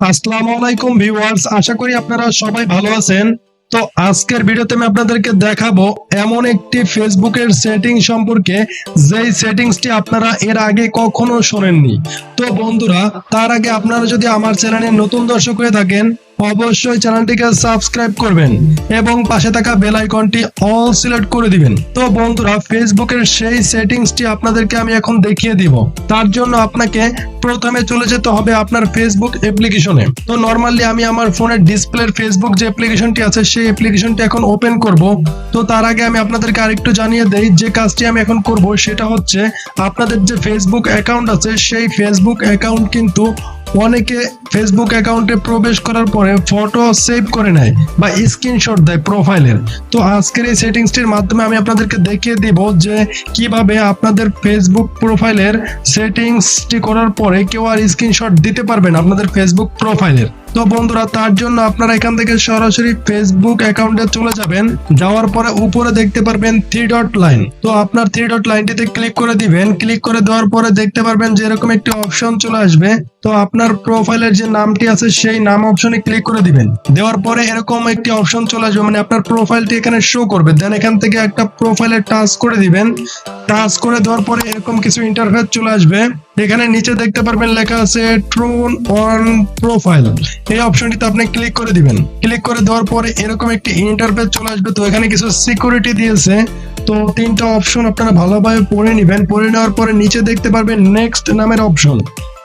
আসসালামু আলাইকুম ভিউয়ার্স, আশা করি আপনারা সবাই ভালো আছেন। তো আজকের ভিডিওতে আমি আপনাদেরকে দেখাবো এমন একটি ফেসবুকের সেটিং সম্পর্কে, যেই সেটিংসটি আপনারা এর আগে কখনো শোনেননি। তো বন্ধুরা, তার আগে আপনারা যদি আমার চ্যানেলে নতুন দর্শক হয়ে থাকেন অবশ্যই চ্যানেলটিকে সাবস্ক্রাইব করবেন এবং পাশে থাকা বেল আইকনটি অল সিলেক্ট করে দিবেন। তো বন্ধুরা, ফেসবুকের সেই সেটিংসটি আপনাদেরকে আমি এখন দেখিয়ে দিব। তার জন্য আপনাকে প্রথমে চলে যেতে হবে আপনার ফেসবুক অ্যাপ্লিকেশনে। তো নর্মালি আমি আমার ফোনের ডিসপ্লের ফেসবুক যে অ্যাপ্লিকেশনটি আছে, সেই অ্যাপ্লিকেশনটি এখন ওপেন করব। তো তার আগে আমি আপনাদেরকে আরেকটু জানিয়ে দেই, যে কাজটি আমি এখন করব সেটা হচ্ছে, আপনাদের যে ফেসবুক অ্যাকাউন্ট আছে, সেই ফেসবুক অ্যাকাউন্ট কিন্তু অনেকে ফেসবুক অ্যাকাউন্টে প্রবেশ করার পরে ফটো সেভ করে নেয় বা স্ক্রিনশট দেয় প্রোফাইলের তো আজকের এই সেটিংসটির মাধ্যমে আমি আপনাদেরকে দেখিয়ে দিব যে কীভাবে আপনাদের ফেসবুক প্রোফাইলের সেটিংসটি করার পরে কেউ আর স্ক্রিনশট দিতে পারবেন আপনাদের ফেসবুক প্রোফাইলের তো বন্ধুরা, তার জন্য আপনারা এখান থেকে সরাসরি ফেসবুক অ্যাকাউন্টে চলে যাবেন। যাওয়ার পরে উপরে দেখতে পারবেন থ্রি ডট লাইন তো আপনার থ্রি ডট লাইনটিতে ক্লিক করে দিবেন। ক্লিক করে দেওয়ার পরে দেখতে পারবেন যে এরকম একটি অপশন চলে আসবে। তো আপনার প্রোফাইলের যে নামটি আছে, সেই নাম অপশনে ক্লিক করে দিবেন। দেওয়ার পরে এরকম একটি অপশন চলে আসবে মানে আপনার প্রোফাইলটি এখানে শো করবে। দেন এখান থেকে একটা প্রোফাইলে টাচ করে দিবেন। টাচ করে দেওয়ার পরে এরকম কিছু ইন্টারফেস চলে আসবে। এখানে নিচে দেখতে পারবেন লেখা আছে ট্রুন অন প্রোফাইল এই অপশনটিতে আপনি ক্লিক করে দিবেন। ক্লিক করে দেওয়ার পরে এরকম একটি ইন্টারফেস চলে আসবে। তো এখানে কিছু সিকিউরিটি দিয়েছে। তো তিনটা অপশন আপনারা ভালোভাবে পড়ে নেবেন। পড়ে নেওয়ার পরে নিচে দেখতে পারবেন নেক্সট নামের অপশন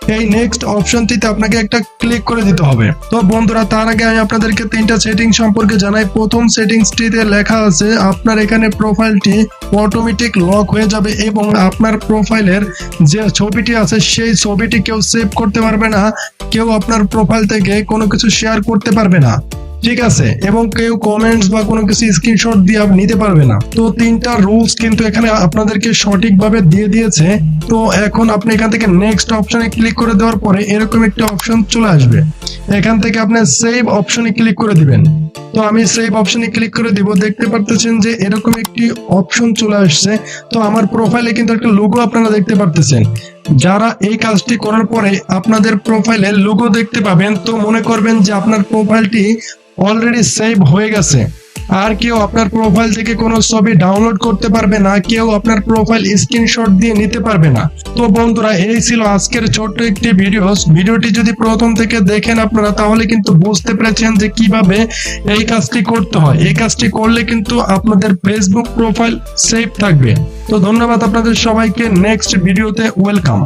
এই নেক্সট অপশনটিতে আপনাকে একটা ক্লিক করে দিতে হবে। তো বন্ধুরা, তার আগে আমি আপনাদেরকে তিনটা সেটিং সম্পর্কে জানাই। প্রথম সেটিংসটিতে লেখা আছে, আপনার এখানে প্রোফাইলটি অটোমেটিক লক হয়ে যাবে এবং আপনার প্রোফাইলের যে ছবিটি আছে, সেই ছবিটি কেউ সেভ করতে পারবে না। কেউ আপনার প্রোফাইল থেকে কোনো কিছু শেয়ার করতে পারবে না। ঠিক আছে, এবং কেউ কমেন্টস বা কোনো কিছু স্ক্রিনশট দিয়ে নিতে পারবে না। তো তিনটা রুলস কিন্তু এখানে আপনাদেরকে সঠিকভাবে দিয়ে দিয়েছে। তো এখন আপনি এখান থেকে নেক্সট অপশনে ক্লিক করে দেওয়ার পরে এরকম একটা অপশন চলে আসবে। এখান থেকে আপনি সেভ অপশনে ক্লিক করে দিবেন। তো আমি সেভ অপশনে ক্লিক করে দিব, দেখতে পারতেছেন যে এরকম একটি অপশন চলে আসছে। তো আমার প্রোফাইলে কিন্তু একটা লোগো আপনারা দেখতে পারতেছেন। যারা এই কাজটি করার পরে আপনাদের প্রোফাইলে লোগো দেখতে পাবেন, তো মনে করবেন যে আপনার প্রোফাইলটি অলরেডি সেভ হয়ে গেছে। আর কেউ আপনার প্রোফাইল থেকে কোনো ছবি ডাউনলোড করতে পারবে না, কেউ আপনার প্রোফাইল স্ক্রিনশট দিয়ে নিতে পারবে না। তো বন্ধুরা, এই ছিল আজকের ছোট্ট একটি ভিডিও ভিডিওটি যদি প্রথম থেকে দেখেন আপনারা, তাহলে কিন্তু বুঝতে পেরেছেন যে কীভাবে এই কাজটি করতে হয়। এই কাজটি করলে কিন্তু আপনাদের ফেসবুক প্রোফাইল সেভ থাকবে। তো ধন্যবাদ আপনাদের সবাইকে। নেক্সট ভিডিওতে ওয়েলকাম